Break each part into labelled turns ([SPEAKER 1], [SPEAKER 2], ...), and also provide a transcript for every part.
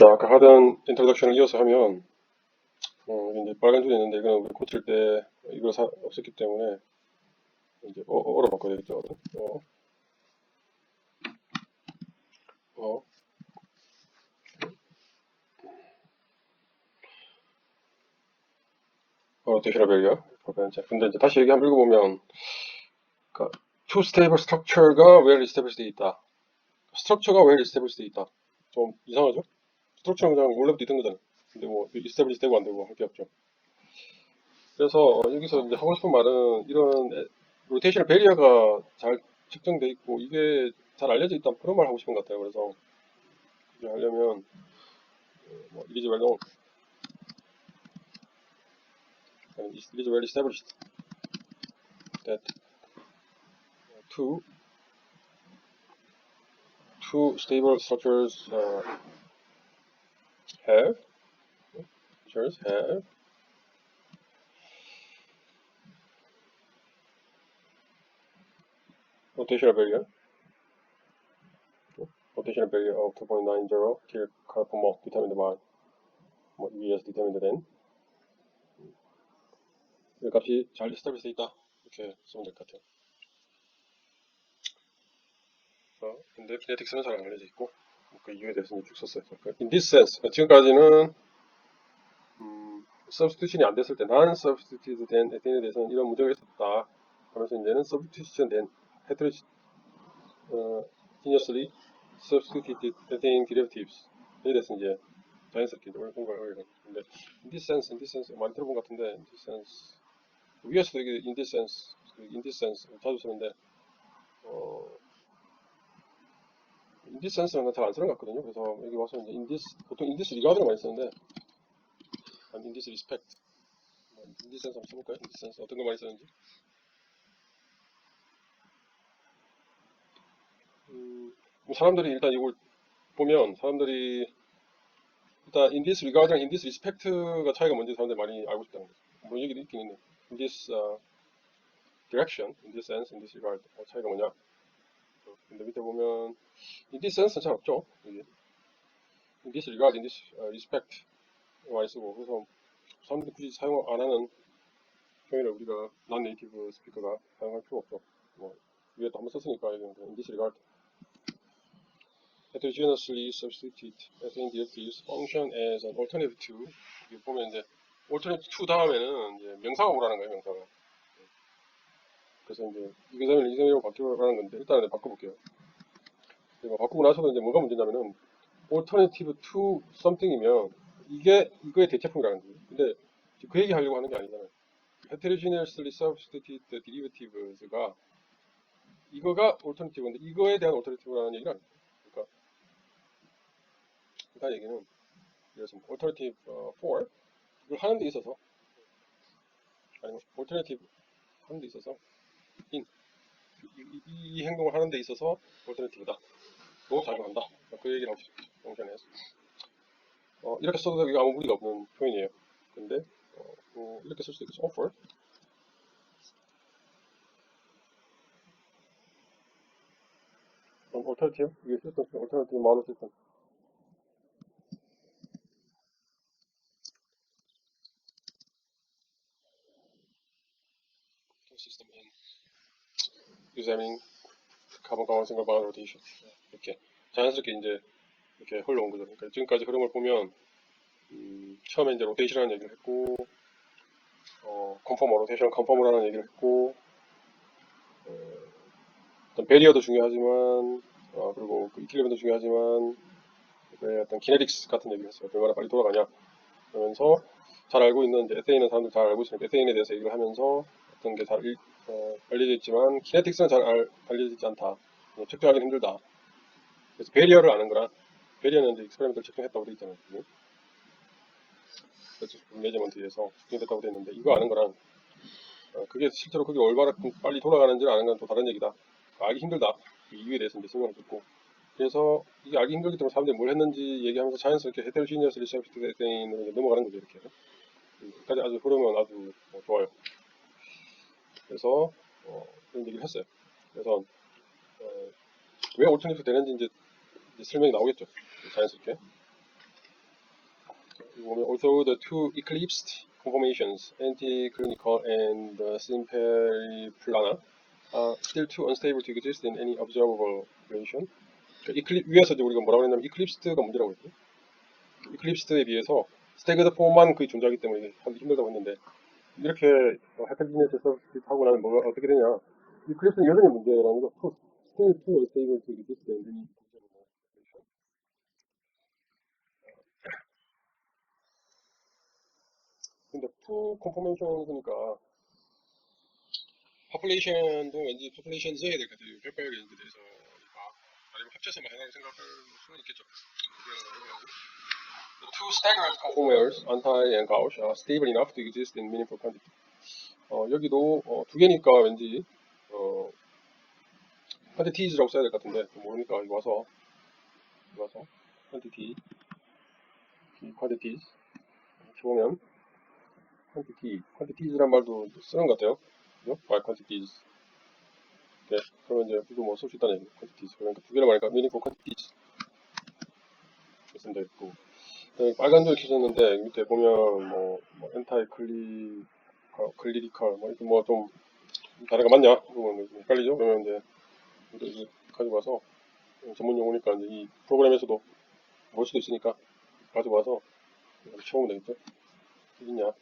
[SPEAKER 1] 자, 아까 하던 인트로덕션을 이어서 하면, 어, 이제 빨간 줄이 있는데, 이거는 우리 고칠 때 이걸 사, 없었기 때문에, 이제, 어, 어, 어로 바꿔야 되겠죠. 어, 어. 어, 대시라 벨리어. 자, 근데 이제 다시 여기 한번 읽어보면, 그니까, two stable structure가 well established 돼 있다. 스트럭처가 well established 돼 있다. 좀 이상하죠? 스트럭처는 그냥 원래부터 있던 거잖아. 근데 뭐, established 되고 안 되고 할 게 없죠. 그래서 어, 여기서 이제 하고 싶은 말은 이런 로테이션 베리어가 잘 측정돼 있고 이게 잘 알려져 있다 그런 말 하고 싶은 것 같아요. 그래서 이제 하려면 어, 뭐 it is well known, it is well established that two two stable structures uh, have structures have rotational barrier rotational barrier of 2.90 kilocarbon more determined by 뭐 ES determined then 이 값이 잘돼 있다 이렇게 쓰면 될 것 같아요 어, 근데 kinetics는 잘 안 알려져 있고 그 이유에 대해서 이제 쭉그 in this sense 지금까지는 음, substitution이 안 됐을 때 non substituted 된 에테인에 대해서는 이런 문제가 있었다 하면서 이제는 substitution 된 어, continuously substituted ethane derivatives 에 대해서 이제 자연스럽게 오늘 공부를 하게 근데 in this sense, in this sense 많이 들어본 것 같은데 in this sense 위에서도 이게 in this sense, in this sense 자주 쓰는데 어, sense는 잘 안 쓰는 것 같거든요. 그래서 여기 와서 이제 this 보통 this regard를 많이 쓰는데 뭐, in this sense 한번 써볼까요? sense 어떤 거 많이 쓰는지 음, 뭐 사람들이 일단 이걸 보면 사람들이 일단 regard랑 in this respect가 차이가 뭔지 사람들이 많이 알고 싶다는 거죠. 물론 얘기도 있긴 있네. in this uh, direction, in this sense, in this regard 어, 차이가 뭐냐? 어, 근데 밑에 보면 sense는 잘 없죠. in this uh, respect 많이 쓰고 그래서 사람들이 굳이 사용 안 하는 표현을 우리가 non native 스피커가 사용할 필요 없죠. 뭐 위에 또 한번 썼으니까 in this regard heterogeneously substituted ethane derivatives function as an alternative to 여기 보면 이제 alternative to 다음에는 이제 명사가 오라는 거예요 명사가 그래서 이제 이거점을 이점으로 바뀌라는 건데 일단은 바꿔볼게요. 이거 바꾸고 나서도 이제 뭐가 문제냐면은 alternative to something이면 이게 이거의 대체품이라는 거예요 근데 그 얘기 하려고 하는 게 아니잖아요. heterogeneously substituted derivatives가 이거가 alternative인데 이거에 대한 alternative라는 얘기는 아니에요. 그러니까 그러니까 얘기는 그래서 alternative 어, for 이걸 하는 데 있어서 아니면 alternative 하는 데 있어서 이, 이, 이 행동을 하는 데 있어서 alternative다. 또 작용한다. 그 싶죠 영전에서. 어, 이렇게 써도 되게 아무 무리가 없는 표현이에요. 근데 어, 뭐 이렇게 쓸 수도 있겠죠 offer 그럼 alternative? 이게 시스템 alternative model system system in examining carbon carbon single bond rotation 이렇게 자연스럽게 이제 이렇게 흘러온 거죠. 그러니까 지금까지 흐름을 보면 음, 처음에 이제 로테이션이라는 얘기를 했고 어, 컨퍼머 로테이션 컨퍼머라는 얘기를 했고 어, 어떤 베리어도 중요하지만 어, 그리고 그 이퀄리브도 중요하지만 그 어떤 키네틱스 같은 얘기를 했어요. 얼마나 빨리 돌아가냐 그러면서 잘 알고 있는 에테인은 사람들 잘 알고 있으니까 에테인에 대해서 얘기를 하면서 어떤 게 잘 어, 알려져 있지만 키네틱스는 잘 알, 알려져 있지 않다. 어, 측정하기 힘들다. 그래서 베리어를 아는 거랑 베리어는 이제 익스페리멘트를 측정했다고 돼 있잖아요. 그죠? 그래서 매저먼트에서 측정됐다고 돼 있는데 이거 아는 거랑 어, 그게 실제로 그게 얼마나 빨리 돌아가는지 아는 건 또 다른 얘기다. 알기 힘들다. 이 이유에 대해서 이제 설명을 듣고 그래서 이게 알기 힘들기 때문에 사람들이 뭘 했는지 얘기하면서 자연스럽게 데이인으로 이제 넘어가는 거죠 이렇게. 음, 여기까지 아주 흐름은 아주 어, 좋아요. 그래서 어, 그런 얘기를 했어요. 그래서 어, 왜 올터네이트 되는지 이제, 이제 설명이 나오겠죠. 자연스럽게. 보면 although the two eclipsed conformations, anticlinical and the simperyplana, are still too unstable to exist in any observable relation. 그러니까 이클립, 위에서 이제 우리가 뭐라고 했냐면 이클립스드가 문제라고 했거든요. 이클립스드에 비해서 스태그드 폼만 거의 존재하기 때문에 하기 힘들다고 했는데 이렇게 헤테로지니어스 서비스 하고 나면 뭐가 어떻게 되냐 이클립스는 여전히 문제라는 거 too, still too unstable to any observable relation. 근데 풀 컨포메이션이니까 포플레이션도 왠지 포플레이션 써야 될 것 같아요. 뼈뼈에 대해서 아니면 합쳐서 만약에 생각할 수는 있겠죠. Two staggered conformers, anti and gauche, are stable enough to exist in meaningful quantity. 어, 여기도 어, 두 개니까 왠지 어, quantities라고 써야 될 것 같은데 모르니까 여기 와서 여기 와서 quantity, 이 quantities 이렇게 보면 quantity, quantities란 말도 쓰는 것 같아요. 그죠? by quantities. 네, 그러면 이제 이거 뭐쓸 수 있다는 얘기 quantities. 그러니까 두 개를 말하니까 meaningful quantities. 쓰면 되겠고. 네, 빨간 줄 켜졌는데 밑에 보면 뭐, 뭐 엔타이 클리 클리리컬 뭐 이렇게 뭐 좀 단어가 맞냐? 그러면 헷갈리죠? 그러면 이제 이제 가지고 와서 전문 용어니까 이제 이 프로그램에서도 볼 수도 있으니까 가지고 와서 채우면 되겠죠? 있냐?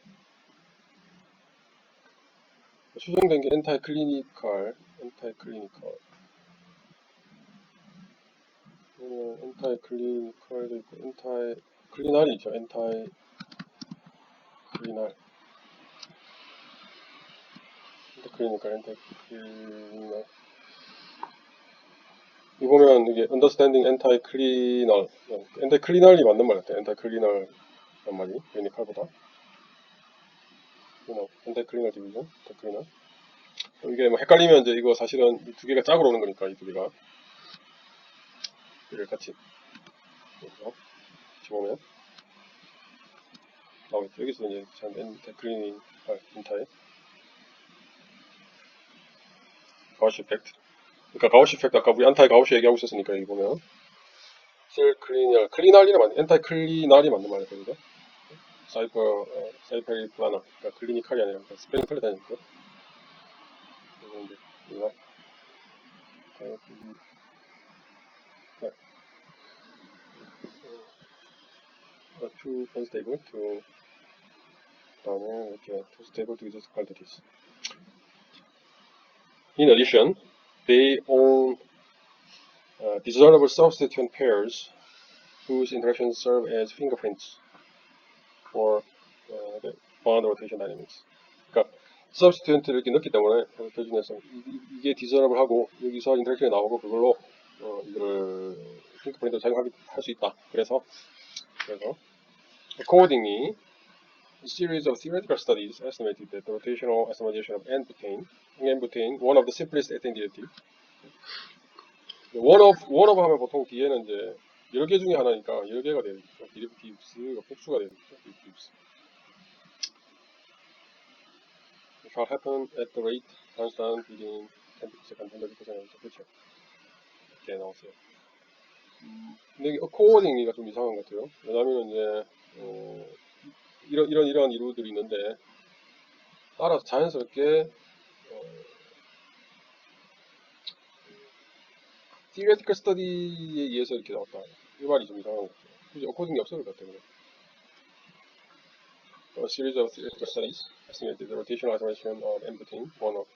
[SPEAKER 1] 수정된 게 엔타이 클리니컬, 엔타이 클리니컬. 음, 엔타이 클리니컬도 있고, 엔타이 클리날이 있죠. 엔타이 클리날. 엔타이 클리니컬, 엔타이 클리날. 이 보면 이게 understanding anti cleanal, anti cleanal이 맞는 말 같아요. anti cleanal 란 말이 클리니컬보다. anti cleanal division, anti cleanal. 이게 뭐 헷갈리면 이제 이거 사실은 이 두 개가 짝으로 오는 거니까 이 두 개가 이를 같이 보면 나오겠죠. 여기서 이제 참 엔테 클리닝 인타에 가우시 이펙트. 그러니까 가우시 이펙트 아까 우리 안타이 가우시 얘기하고 있었으니까 여기 보면. 셀 클리니얼 클리날이라 맞네. 엔타이 클리날이 맞는 그죠? 사이퍼 어, 사이퍼리 플라나. 그러니까 클리니칼이 아니라 그러니까 틀렸다니까 그래서 이제 우리가 어, two unstable to 그다음에 이렇게 two stable to exist quantities. In addition, they own uh, discernible substituent pairs whose interactions serve as fingerprints for uh, the bound rotation dynamics. 그러니까 substituent를 이렇게 넣기 때문에 대신해서 이게 discernible 하고 여기서 인터랙션이 나오고 그걸로 어, 이거를 핑크프린트 작용할 수 있다. 그래서 그래서 accordingly, a series of theoretical studies estimated that the rotational estimation of n-butane, n-butane, one of the simplest ethane derivative. one of one of 하면 보통 뒤에는 이제 여러 개 중에 하나니까 여러 개가 되겠죠. derivatives 복수가 되겠죠. derivatives. shall happen at the rate constant within 10 second 100% 그렇죠. 이렇게 나왔어요. 근데 이게 accordingly가 좀 이상한 것 같아요. 왜냐하면 이제 어, 이런 이런 이런 이루들이 있는데 따라서 자연스럽게 어, theoretical study에 의해서 이렇게 나왔다. 이 말이 좀 이상한 것 같아요. 굳이 accordingly 없을 것 같아요. A series of theoretical studies estimated the rotational isolation of n-butane, one of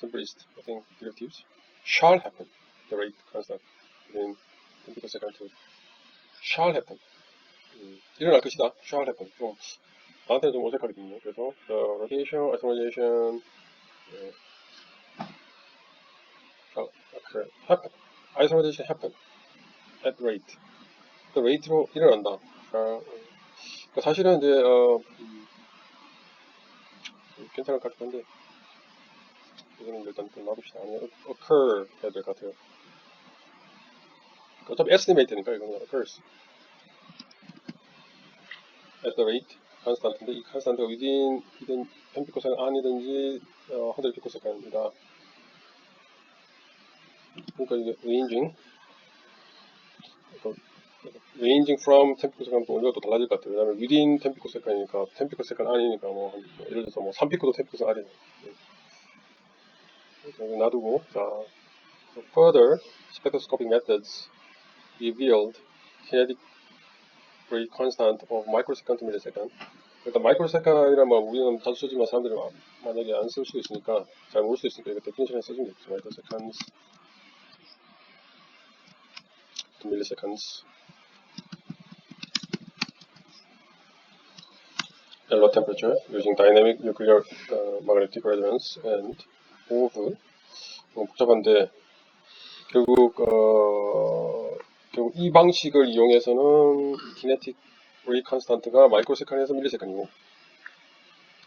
[SPEAKER 1] simplest think derivatives, shall happen. The rate constant within 20 second to shall happen. 음, 일어날 것이다. shall happen. 좀 나한테는 좀 어색하게 들리네요. 그래서 the rotation, isolation 예, shall occur, happen. isolation happen at rate. the rate로 일어난다. shall, 그러니까 사실은 이제 어, 음, 괜찮을 것 같은데 이거는 일단 좀 놔둡시다. 아니, occur 해야 될 것 같아요. 어차피 estimate니까 이거는 occurs. at the rate constant인데 이 constant가 within 이든 10 picoseconds 아니든지 어, 100 picosecond입니다. 그러니까 이게 그래서 ranging from 템피코세칸 또 온도가 또 달라질 것 같아요. 왜냐면 within 템피코세칸이니까 템피코세칸 아니니까 뭐 한- 뭐 예를 들어서 뭐 3피코도 템피코세칸 아니. 여기 놔두고 자 so further spectroscopic methods revealed kinetic rate constant of microsecond to millisecond. 일단 마이크로세컨이란 말 우리는 자주 쓰지만 사람들이 마- 만약에 안 쓸 수도 있으니까 잘 모를 수도 있으니까 이거 데피니션에 써주면 되겠죠. 마이크로세컨스 milliseconds. at low temperature using dynamic nuclear uh, magnetic resonance and OV 너무 복잡한데 결국 어, 결국 이 방식을 이용해서는 kinetic rate constant가 마이크로세컨에서 밀리세컨이고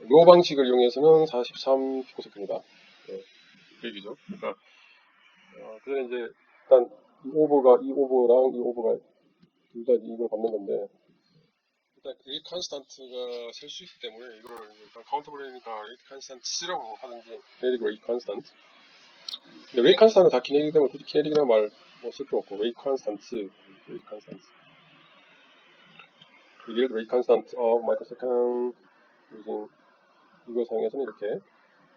[SPEAKER 1] 이 방식을 이용해서는 43 피코세컨이다. 네, 그 얘기죠. 그러니까 어, 그래서 이제 일단 이 오버가 이 오버랑 이 오버가 둘 다 이걸 받는 건데 일단 레이트 컨스탄트가 셀 수 있기 때문에 이거를 일단 카운터블이니까 레이트 컨스탄트라고 하든지 kinetic rate constant 근데 레이트 컨스탄트는 다 kinetic 때문에 굳이 kinetic이라는 말뭐 쓸 필요 없고 레이트 컨스탄트 레이트 컨스탄트 revealed rate constant of microsecond using 이걸 사용해서는 이렇게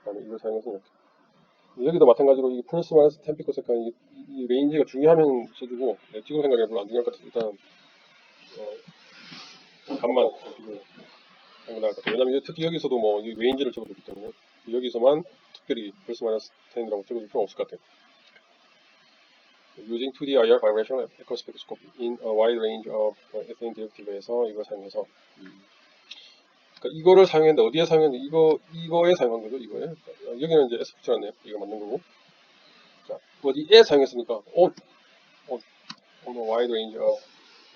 [SPEAKER 1] 그다음에 이걸 사용해서는 이렇게 여기도 마찬가지로 이 플러스 마이너스 10 피코세컨 이, 이 레인지가 중요하면 써주고 네, 지금 별로 안 중요할 것 같아요. 일단 어, 간만. 왜냐면 특히 여기서도 뭐 이 레인지를 적어줬기 때문에 여기서만 특별히 플러스 마이너스 10이라고 적어줄 필요 없을 것 같아요. Using 2D IR vibrational echo spectroscopy in a wide range of ethane derivative에서 이걸 사용해서 그러니까 이거를 사용했는데 어디에 사용했는데 이거 이거에 사용한 거죠 이거에 그러니까 여기는 이제 S 붙여놨네요 이거 맞는 거고 자 어디에 사용했으니까 on on on a wide range of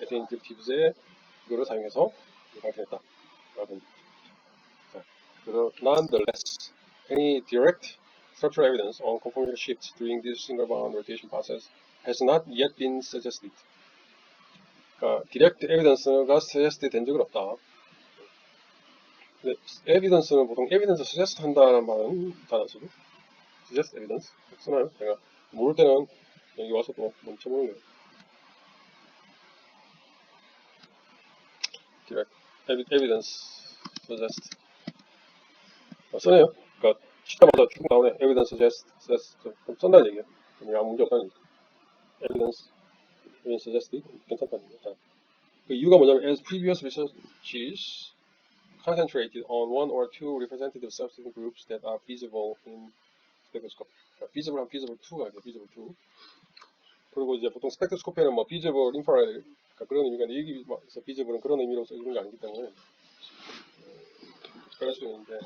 [SPEAKER 1] ethane derivatives에 이거를 사용해서 이걸 방출했다 라는 자 그래서 nonetheless any direct structural evidence on conformal shifts during this single bond rotation process has not yet been suggested 그러니까 direct evidence가 suggest 된 적은 없다 evidence는 보통 evidence suggest 한다는 말은 단어 쓰고 suggest evidence 쓰나요? 제가 모를 때는 여기 와서 또 멈춰보는 거예요. direct evi- evidence suggest 어, 쓰네요. 그러니까 시다마다 쭉 나오네. evidence suggest suggest 좀 쓴다는 얘기예요. 아무 문제 없다는 얘기. evidence evidence suggest 괜찮다는 얘기. 자, 그 이유가 뭐냐면 as previous researches concentrated on one or two representative substituent groups that are feasible in spectroscopy. 그러니까 feasible 한 feasible 2가 있고 feasible 2. 그리고 이제 보통 스펙트스코피에는 뭐 feasible infrared 그러니까 그런 의미가 있는데 여기서 feasible은 그런 의미로 써주는 게 아니기 때문에 어, 그럴 수 있는데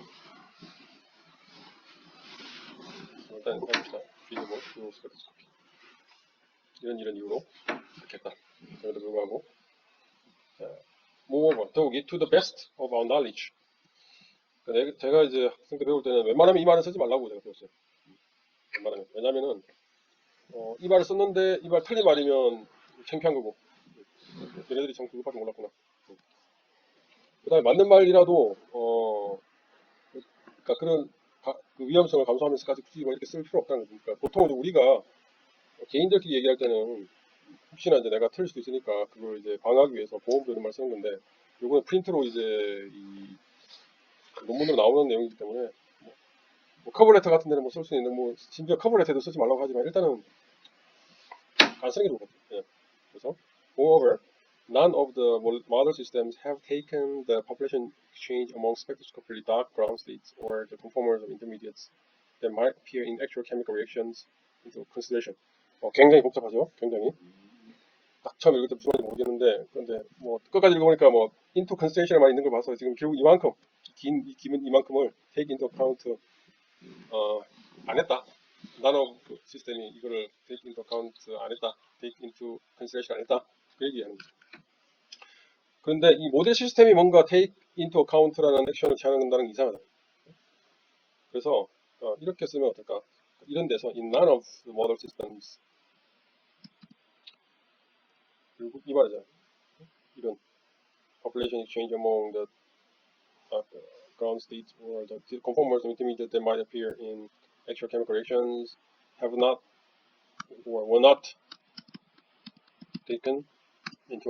[SPEAKER 1] 일단 해봅시다. feasible to spectroscopy. 이런 이런 이유로 이렇게 했다. 그럼에도 불구하고 자, moreover, 더욱이 to the best of our knowledge. 그러니까 제가 이제 학생 때 배울 때는 웬만하면 이 말은 쓰지 말라고 제가 배웠어요. 웬만하면. 왜냐면은, 어, 이 말을 썼는데 이 말 틀린 말이면 창피한 거고. 얘네들이 참 그것밖에 몰랐구나. 그 다음에 맞는 말이라도, 어, 그러니까 그런 가- 그 위험성을 감수하면서까지 굳이 뭐 이렇게 쓸 필요 없다는 거죠. 그러니까 보통 우리가 개인들끼리 얘기할 때는 혹시나 이제 내가 틀릴 수도 있으니까 그걸 이제 방어하기 위해서 보험도 이런 말 쓰는 건데 요거는 프린트로 이제 이 논문으로 나오는 내용이기 때문에 뭐, 뭐 커버레터 같은 데는 뭐 쓸 수 있는 뭐 심지어 커버레터도 쓰지 말라고 하지만 일단은 안 쓰는 게 같아요. 예. 그래서 moreover none of the mo- model systems have taken the population exchange among spectroscopically dark ground states or the conformers of intermediates that might appear in actual chemical reactions into consideration. 어, 굉장히 복잡하죠. 굉장히. 딱 처음 읽을 때 무슨 말인지 모르겠는데 그런데 뭐 끝까지 읽어보니까 뭐 consideration에 많이 있는 걸 봐서 지금 결국 이만큼 긴이 기면 이만큼을 take into account 어 안 했다. 나노 그 시스템이 이거를 take into account 안 했다. take into consideration 안 했다. 그 얘기하는 거죠. 그런데 이 모델 시스템이 뭔가 take into account라는 액션을 취하는다는 게 이상하다. 그래서 어, 이렇게 쓰면 어떨까? 이런 데서 in none of the model systems 그리고 이 말이죠. 이런 population exchange among the uh, ground states or the conformers of intermediate that might appear in actual chemical reactions have not or were not taken 인티